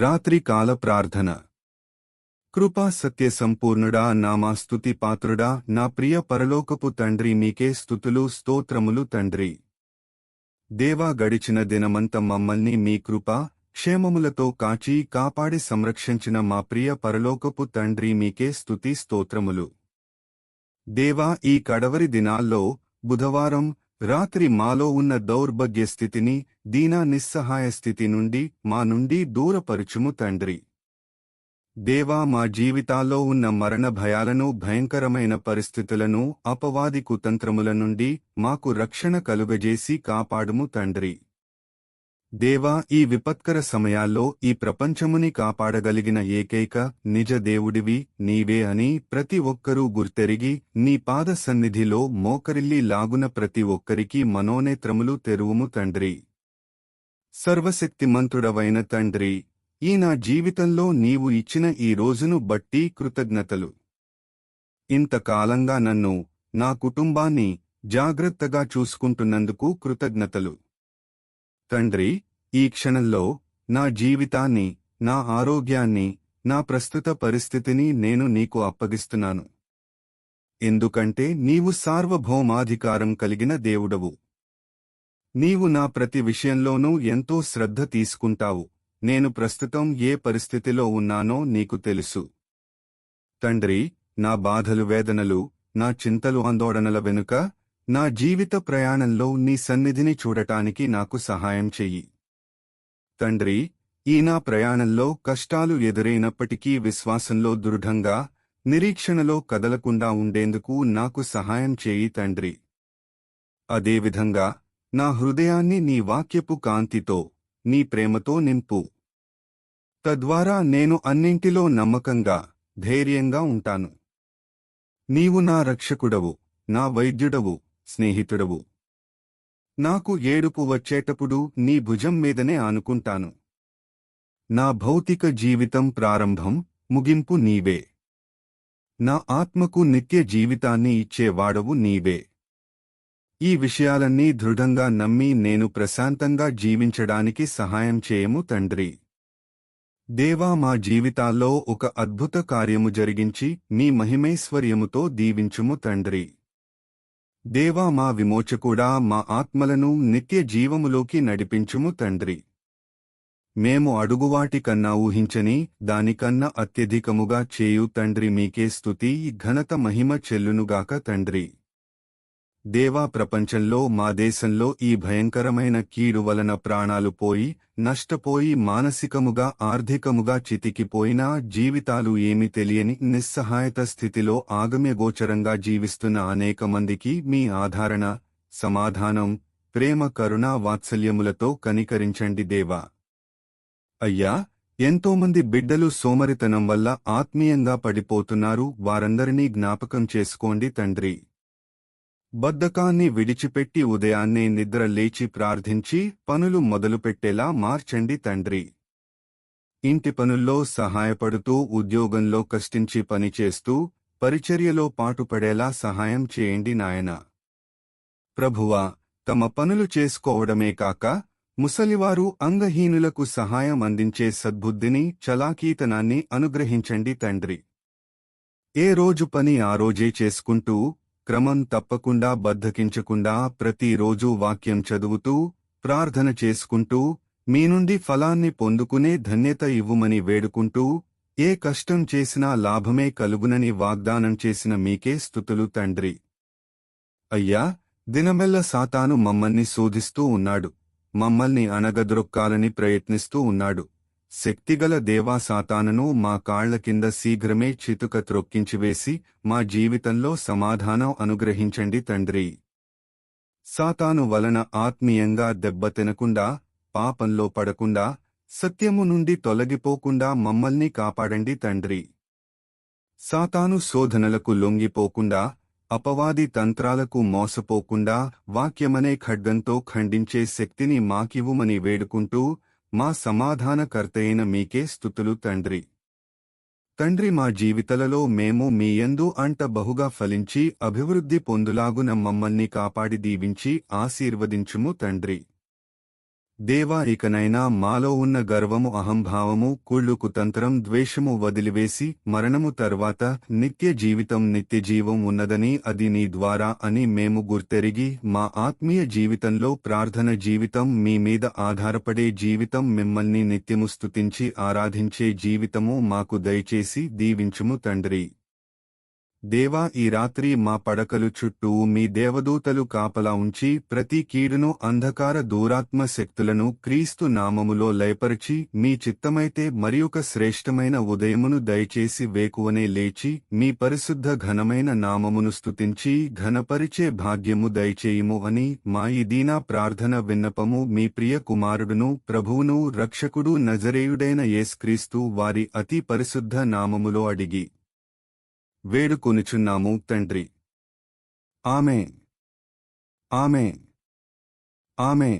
రాత్రి కాల ప్రార్థన కృపా సత్య సంపూర్ణుడా నామా స్తుతి పాత్రుడా నా ప్రియ పరలోకపు తండ్రి మీకే స్థుతులు స్తోత్రములు తండ్రి. దేవా గడిచిన దినమంత మమ్మల్ని మీ కృప క్షేమములతో కాచి కాపాడి సంరక్షించిన మా ప్రియ పరలోకపు తండ్రి మీకే స్తుతి స్తోత్రములు. దేవా ఈ కడవరి దినాల్లో బుధవారం రాత్రి మాలో ఉన్న దౌర్భగ్య స్థితిని దీనా నిస్సహాయ స్థితి నుండి మా నుండి దూరపరుచుము తండ్రి. దేవా మా జీవితాల్లో ఉన్న మరణ భయాలను భయంకరమైన పరిస్థితులను అపవాది కుతంత్రముల నుండి మాకు రక్షణ కలుగజేసి కాపాడుము తండ్రి. దేవా ఈ విపత్కర సమయాల్లో ఈ ప్రపంచముని కాపాడగలిగిన ఏకైక నిజ దేవుడివి నీవే అని ప్రతి ఒక్కరూ గుర్తెరిగి నీ పాద సన్నిధిలో మోకరిల్లి లాగున ప్రతి ఒక్కరికి మనోనేత్రములు తెరువుము తండ్రి. సర్వశక్తిమంతుడవైన తండ్రి ఈ నా జీవితంలో నీవు ఇచ్చిన ఈ రోజును బట్టి కృతజ్ఞతలు. ఇంతకాలంగా నన్ను నా కుటుంబాన్ని జాగ్రత్తగా చూసుకుంటున్నందుకు కృతజ్ఞతలు. తండ్రి ఈ క్షణంలో నా జీవితాన్ని నా ఆరోగ్యాన్ని నా ప్రస్తుత పరిస్థితిని నేను నీకు అప్పగిస్తున్నాను. ఎందుకంటే నీవు సార్వభౌమాధికారం కలిగిన దేవుడవు. నీవు నా ప్రతి విషయంలోనూ ఎంతో శ్రద్ధ తీసుకుంటావు. నేను ప్రస్తుతం ఏ పరిస్థితిలో ఉన్నానో నీకు తెలుసు. తండ్రి నా బాధలు వేదనలు నా చింతలు ఆందోళనల వెనుక నా జీవిత ప్రయాణంలో నీ సన్నిధిని చూడటానికి నాకు సహాయం చెయ్యి. తండ్రి ఈ నా ప్రయాణంలో కష్టాలు ఎదురైనప్పటికీ విశ్వాసంలో దృఢంగా నిరీక్షణలో కదలకుండా ఉండేందుకు నాకు సహాయం చేయి తండ్రి. అదేవిధంగా నా హృదయాన్ని నీ వాక్యపు కాంతితో నీ ప్రేమతో నింపు. తద్వారా నేను అన్నింటిలో నమ్మకంగా ధైర్యంగా ఉంటాను. నీవు నా రక్షకుడవు నా వైద్యుడవు స్నేహితుడవు. నాకు ఏడుపు వచ్చేటప్పుడు నీ భుజం మీదనే ఆనుకుంటాను. నా భౌతిక జీవితం ప్రారంభం ముగింపు నీవే. నా ఆత్మకు నిత్య జీవితాన్ని ఇచ్చేవాడవు నీవే. ఈ విషయాలన్నీ దృఢంగా నమ్మి నేను ప్రశాంతంగా జీవించడానికి సహాయం చేయము తండ్రి. దేవా మా జీవితాల్లో ఒక అద్భుత కార్యము జరిగించి నీ మహిమైశ్వర్యముతో దీవించుము తండ్రి. దేవా మా విమోచకుడా మా ఆత్మలను నిత్య జీవములోకి నడిపించుము తండ్రి. మేము అడుగువాటి కన్నా ఊహించని దానికన్నా అత్యధికముగా చేయు తండ్రి మీకే స్తుతి ఘనత మహిమ చెల్లునుగాక తండ్రి. దేవా ప్రపంచంలో మా దేశంలో ఈ భయంకరమైన కీడు వలన ప్రాణాలు పోయి నష్టపోయి మానసికముగా ఆర్థికముగా చితికిపోయినా జీవితాలు ఏమి తెలియని నిస్సహాయత స్థితిలో ఆగమ్యగోచరంగా జీవిస్తున్న అనేక మందికి మీ ఆధారణ సమాధానం ప్రేమ కరుణ వాత్సల్యములతో కనికరించండి దేవా. అయ్యా ఎంతోమంది బిడ్డలు సోమరితనం వల్ల ఆత్మీయంగా పడిపోతున్నారు వారందరినీ జ్ఞాపకం చేసుకోండి తండ్రి. బద్ధకాన్ని విడిచిపెట్టి ఉదయాన్నే నిద్ర లేచి ప్రార్థించి పనులు మొదలుపెట్టేలా మార్చండి తండ్రి. ఇంటి పనుల్లో సహాయపడుతూ ఉద్యోగంలో కష్టించి పనిచేస్తూ పరిచర్యలో పాటుపడేలా సహాయం చేయండి నాయన. ప్రభువా తమ పనులు చేసుకోవడమే కాక ముసలివారు అంగహీనులకు సహాయం అందించే సద్బుద్ధిని చలాకీతనాన్ని అనుగ్రహించండి తండ్రి. ఏ రోజు పని ఆ రోజే చేసుకుంటూ క్రమం తప్పకుండా బద్ధకించకుండా ప్రతిరోజూ వాక్యం చదువుతూ ప్రార్థన చేసుకుంటూ మీ నుండి ఫలాన్ని పొందుకునే ధన్యత ఇవ్వుమని వేడుకుంటూ ఏ కష్టం చేసినా లాభమే కలుగునని వాగ్దానం చేసిన మీకే స్థుతులు తండ్రి. అయ్యా దినమెల్ల సాతాను మమ్మల్ని శోధిస్తూ ఉన్నాడు. మమ్మల్ని అణగద్రొక్కాలని ప్రయత్నిస్తూ ఉన్నాడు. శక్తిగల దేవాసాతానను మా కాళ్ళ కింద శీఘ్రమే చితుక త్రొక్కించివేసి మా జీవితంలో సమాధానం అనుగ్రహించండి తండ్రి. సాతాను వలన ఆత్మీయంగా దెబ్బతినకుండా పాపంలో పడకుండా సత్యము నుండి తొలగిపోకుండా మమ్మల్ని కాపాడండి తండ్రి. సాతాను శోధనలకు లొంగిపోకుండా అపవాది తంత్రాలకు మోసపోకుండా వాక్యమనే ఖడ్గంతో ఖండించే శక్తిని మాకివ్వుమని వేడుకుంటూ మా సమాధానకర్తయిన మీకే స్థుతులు తండ్రి. తండ్రి మా జీవితలలో మేము మీ యందు అంట బహుగా ఫలించి అభివృద్ధి పొందులాగున మమ్మల్ని కాపాడి దీవించి ఆశీర్వదించుము తండ్రి. దేవా ఇకనైనా మాలో ఉన్న గర్వము అహంభావము కుళ్ళు కుతంత్రం ద్వేషము వదిలివేసి మరణము తర్వాత నిత్య జీవితం నిత్య జీవం ఉన్నదని అది నీ ద్వారా అని మేము గుర్తెరిగి మా ఆత్మీయ జీవితంలో ప్రార్థన జీవితం మీ మీద ఆధారపడే జీవితం మిమ్మల్ని నిత్యము స్తుతించి ఆరాధించే జీవితము మాకు దయచేసి దీవించుము తండ్రి. దేవా ఈ రాత్రి మా పడకలు చుట్టూ మీ దేవదూతలు కాపలా ఉంచి ప్రతి కీడును అంధకార దూరాత్మ శక్తులను క్రీస్తు నామములో లయపరిచి మీ చిత్తమైతే మరియొక శ్రేష్టమైన ఉదయమును దయచేసి వేకువనే లేచి మీ పరిశుద్ధ ఘనమైన నామమును స్తుతించి ఘనపరిచే భాగ్యము దయచేయుము అని మా ఈ దీనా ప్రార్థన విన్నపము మీ ప్రియ కుమారుడును ప్రభువును రక్షకుడు నజరేయుడైన యేస్క్రీస్తు వారి అతి పరిశుద్ధ నామములో అడిగి వేడుకొనిచున్నాము తండ్రి. ఆమె ఆమె ఆమె